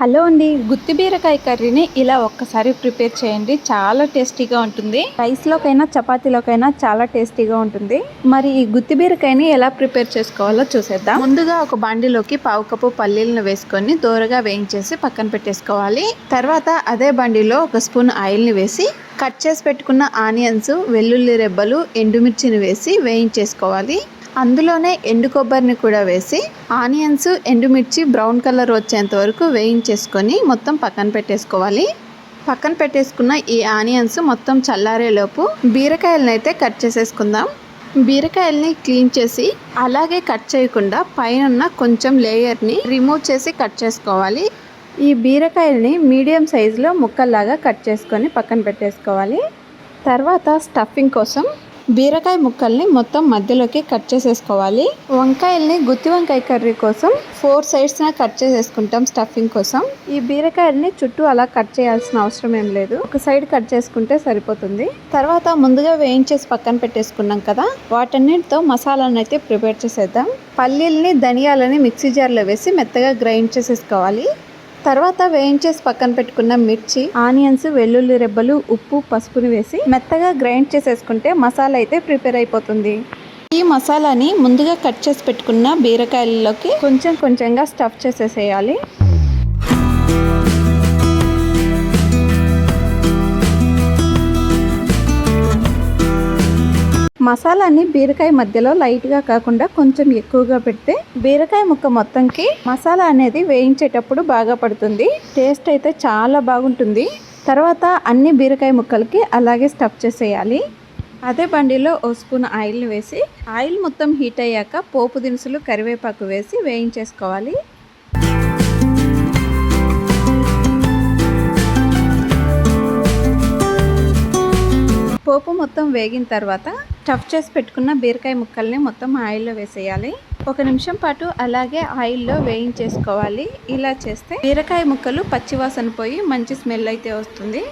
Hello అండి. గుత్తి బీరకాయ కర్రీని ఇలా ఒక్కసారి ప్రిపేర్ చేయండి. చాలా టేస్టీగా ఉంటుంది. రైస్లోకైనా చపాతీలోకైనా చాలా టేస్టీగా ఉంటుంది. మరి ఈ గుత్తి బీరకాయని ఎలా ప్రిపేర్ చేసుకోవాలో చూసేద్దాం. ముందుగా ఒక బండిలోకి పావు కప్పు పల్లీలను వేసుకొని దోరగా వేయించేసి పక్కన పెట్టేసుకోవాలి. తర్వాత అదే బండిలో ఒక స్పూన్ ఆయిల్ని వేసి కట్ చేసి పెట్టుకున్న ఆనియన్స్ వెల్లుల్లి రెబ్బలు ఎండుమిర్చిని వేసి వేయించేసుకోవాలి. అందులోనే ఎండు కొబ్బరిని కూడా వేసి ఆనియన్స్ ఎండుమిర్చి బ్రౌన్ కలర్ వచ్చేంత వరకు వేయించేసుకొని మొత్తం పక్కన పెట్టేసుకోవాలి. పక్కన పెట్టేసుకున్న ఈ ఆనియన్స్ మొత్తం చల్లారేలోపు బీరకాయలను అయితే కట్ చేసేసుకుందాం. బీరకాయల్ని క్లీన్ చేసి అలాగే కట్ చేయకుండా పైన కొంచెం లేయర్ని రిమూవ్ చేసి కట్ చేసుకోవాలి. ఈ బీరకాయల్ని మీడియం సైజులో ముక్కల్లాగా కట్ చేసుకొని పక్కన పెట్టేసుకోవాలి. తర్వాత స్టఫింగ్ కోసం బీరకాయ ముక్కల్ని మొత్తం మధ్యలోకి కట్ చేసేసుకోవాలి. వంకాయల్ని గుత్తి వంకాయ కర్రీ కోసం ఫోర్ సైడ్స్న కట్ చేసేసుకుంటాం స్టఫింగ్ కోసం. ఈ బీరకాయల్ని చుట్టూ అలా కట్ చేయాల్సిన అవసరం ఏం లేదు. ఒక సైడ్ కట్ చేసుకుంటే సరిపోతుంది. తర్వాత ముందుగా వేయించేసి పక్కన పెట్టేసుకున్నాం కదా వాటన్నిటితో మసాలాను అయితే ప్రిపేర్ చేసేద్దాం. పల్లీల్ని ధనియాలని మిక్సీ జార్లో వేసి మెత్తగా గ్రైండ్ చేసేసుకోవాలి. తర్వాత వేయించేసి పక్కన పెట్టుకున్న మిర్చి ఆనియన్స్ వెల్లుల్లి రెబ్బలు ఉప్పు పసుపుని వేసి మెత్తగా గ్రైండ్ చేసేసుకుంటే మసాలా అయితే ప్రిపేర్ అయిపోతుంది. ఈ మసాలాని ముందుగా కట్ చేసి పెట్టుకున్న బీరకాయలలోకి కొంచెం కొంచెంగా స్టఫ్ చేసేసేయాలి. మసాలాని బీరకాయ మధ్యలో లైట్గా కాకుండా కొంచెం ఎక్కువగా పెడితే బీరకాయ ముక్క మొత్తంకి మసాలా అనేది వేయించేటప్పుడు బాగా పడుతుంది. టేస్ట్ అయితే చాలా బాగుంటుంది. తర్వాత అన్ని బీరకాయ ముక్కలకి అలాగే స్టఫ్ చేసేయాలి. అదే బండిలో ఓ స్పూన్ ఆయిల్ని వేసి ఆయిల్ మొత్తం హీట్ అయ్యాక పోపు దినుసులు కరివేపాకు వేసి వేయించేసుకోవాలి. పోపు మొత్తం వేగిన తర్వాత స్టఫ్ చేసి పెట్టుకున్న బీరకాయ ముక్కల్ని మొత్తం ఆయిల్లో వేసేయాలి. ఒక నిమిషం పాటు అలాగే ఆయిల్లో వేయించేసుకోవాలి. ఇలా చేస్తే బీరకాయ ముక్కలు పచ్చివాసన పోయి మంచి స్మెల్ అయితే వస్తుంది.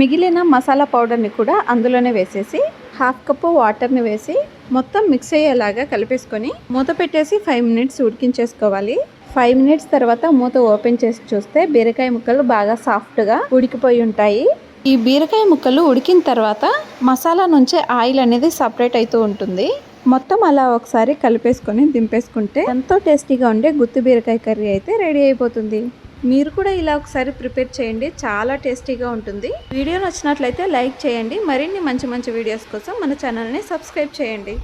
మిగిలిన మసాలా పౌడర్ని కూడా అందులోనే వేసేసి హాఫ్ కప్పు వాటర్ని వేసి మొత్తం మిక్స్ అయ్యేలాగా కలిపేసుకొని మూత పెట్టేసి ఫైవ్ మినిట్స్ ఉడికించేసుకోవాలి. ఫైవ్ మినిట్స్ తర్వాత మూత ఓపెన్ చేసి చూస్తే బీరకాయ ముక్కలు బాగా సాఫ్ట్గా ఉడికిపోయి ఉంటాయి. ఈ బీరకాయ ముక్కలు ఉడికిన తర్వాత మసాలా నుంచి ఆయిల్ అనేది సపరేట్ అవుతూ ఉంటుంది. మొత్తం అలా ఒకసారి కలిపేసుకొని దింపేసుకుంటే ఎంతో టేస్టీగా ఉండే గుత్తి బీరకాయ కర్రీ అయితే రెడీ అయిపోతుంది. మీరు కూడా ఇలా ఒకసారి ప్రిపేర్ చేయండి చాలా టేస్టీగా ఉంటుంది. వీడియో నచ్చినట్లయితే లైక్ చేయండి మరిన్ని మంచి మంచి వీడియోస్ కోసం మన ఛానల్ని సబ్స్క్రైబ్ చేయండి.